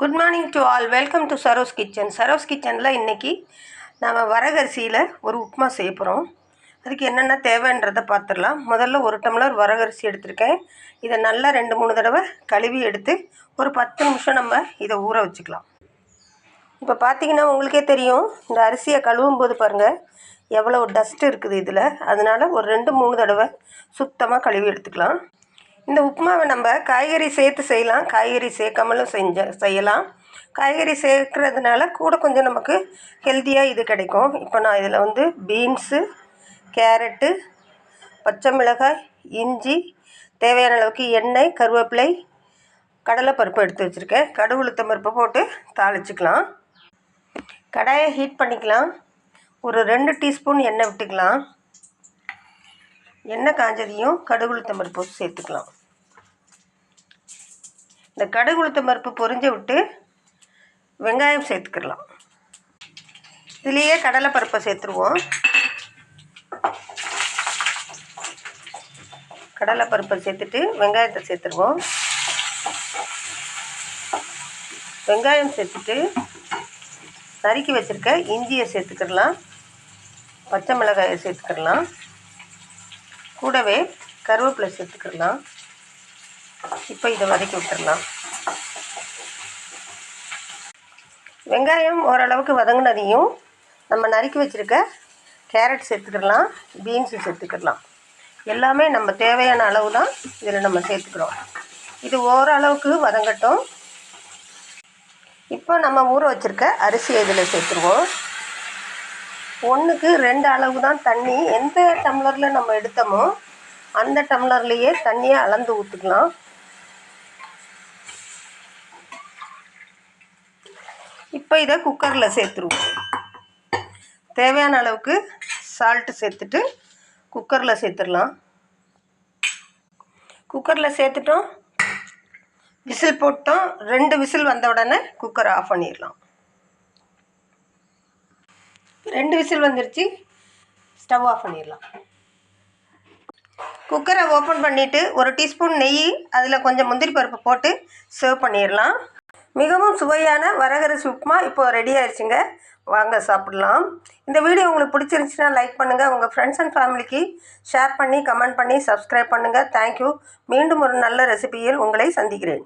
Good morning to all welcome to Saro's kitchen Saro's கிச்சனில் இன்றைக்கி நாம் வரகரிசியில் ஒரு உப்புமா செய்ய போகிறோம் அதுக்கு என்னென்ன தேவைன்றதை பார்த்துடலாம் முதல்ல ஒரு டம்ளர் வரகரிசி எடுத்திருக்கேன். இதை நல்லா ரெண்டு மூணு தடவை கழுவி எடுத்து ஒரு பத்து நிமிஷம் நம்ம இதை ஊற வச்சுக்கலாம். இப்போ பார்த்தீங்கன்னா உங்களுக்கே தெரியும் இந்த அரிசியை கழுவும் போது பாருங்கள் எவ்வளோ டஸ்ட் இருக்குது இதில். அதனால் ஒரு ரெண்டு மூணு தடவை சுத்தமாக கழுவி எடுத்துக்கலாம். இந்த உப்புமாவை நம்ம காய்கறி சேர்த்து செய்யலாம். காய்கறி சேர்க்காமலும் செஞ்ச செய்யலாம். காய்கறி சேர்க்குறதுனால கூட கொஞ்சம் நமக்கு ஹெல்த்தியாக இது கிடைக்கும். இப்போ நான் இதில் வந்து பீன்ஸு கேரட்டு பச்சை மிளகாய் இஞ்சி தேவையான அளவுக்கு எண்ணெய் கருவேப்பிலை கடலைப்பருப்பு எடுத்து வச்சுருக்கேன். கடுகுளுத்தம் பருப்பு போட்டு தாளிச்சிக்கலாம். கடாயை ஹீட் பண்ணிக்கலாம். ஒரு ரெண்டு டீஸ்பூன் எண்ணெய் விட்டுக்கலாம். எண்ணெய் காஞ்சதையும் கடுகுளுத்தம் பருப்பு சேர்த்துக்கலாம். இந்த கடுகுளுத்தம் பருப்பு பொரிஞ்ச விட்டு வெங்காயம் சேர்த்துக்கிடலாம். இதுலேயே கடலைப்பருப்பை சேர்த்துருவோம். கடலைப்பருப்பை சேர்த்துட்டு வெங்காயத்தை சேர்த்துருவோம். வெங்காயம் சேர்த்துட்டு நறுக்கி வச்சுருக்க இஞ்சியை சேர்த்துக்கிடலாம். பச்சை மிளகாயை சேர்த்துக்கிடலாம். கூடவே கருவேப்பிலை சேர்த்துக்கிடலாம். இப்போ இதை வதக்கி விட்டுடலாம் வெங்காயம் ஓரளவுக்கு வதங்கினதையும் நம்ம நறுக்கி வச்சுருக்க கேரட் சேர்த்துக்கிடலாம் பீன்ஸு சேர்த்துக்கிடலாம். எல்லாமே நம்ம தேவையான அளவு தான் இதில் நம்ம சேர்த்துக்கிறோம். இது ஓரளவுக்கு வதங்கட்டும். இப்போ நம்ம ஊற வச்சுருக்க அரிசியை இதில் சேர்த்துருவோம். ஒன்றுக்கு ரெண்டு அளவு தான் தண்ணி. எந்த டம்ளரில் நம்ம எடுத்தோமோ அந்த டம்ளர்லேயே தண்ணியை அளந்து ஊற்றிக்கலாம் இப்போ இதை குக்கரில் சேர்த்துருவோம். தேவையான அளவுக்கு சால்ட்டு சேர்த்துட்டு குக்கரில் சேர்த்துடலாம். குக்கரில் சேர்த்துட்டோம். விசில் போட்டோம். ரெண்டு விசில் வந்த உடனே குக்கரை ஆஃப் பண்ணிடலாம். ரெண்டு விசில் வந்துருச்சு. ஸ்டவ் ஆஃப் பண்ணிடலாம். குக்கரை ஓப்பன் பண்ணிவிட்டு ஒரு டீஸ்பூன் நெய் அதில் கொஞ்சம் முந்திரி பருப்பு போட்டு சர்வ் பண்ணிடலாம். மிகவும் சுவையான வரகரிசி உப்புமா இப்போது ரெடி ஆயிடுச்சுங்க. வாங்க சாப்பிட்லாம். இந்த வீடியோ உங்களுக்கு பிடிச்சிருந்துச்சுன்னா லைக் பண்ணுங்கள் உங்கள் ஃப்ரெண்ட்ஸ் அண்ட் ஃபேமிலிக்கு ஷேர் பண்ணி கமெண்ட் பண்ணி சப்ஸ்கிரைப் பண்ணுங்கள் தேங்க்யூ மீண்டும் ஒரு நல்ல ரெசிபியில் உங்களை சந்திக்கிறேன்.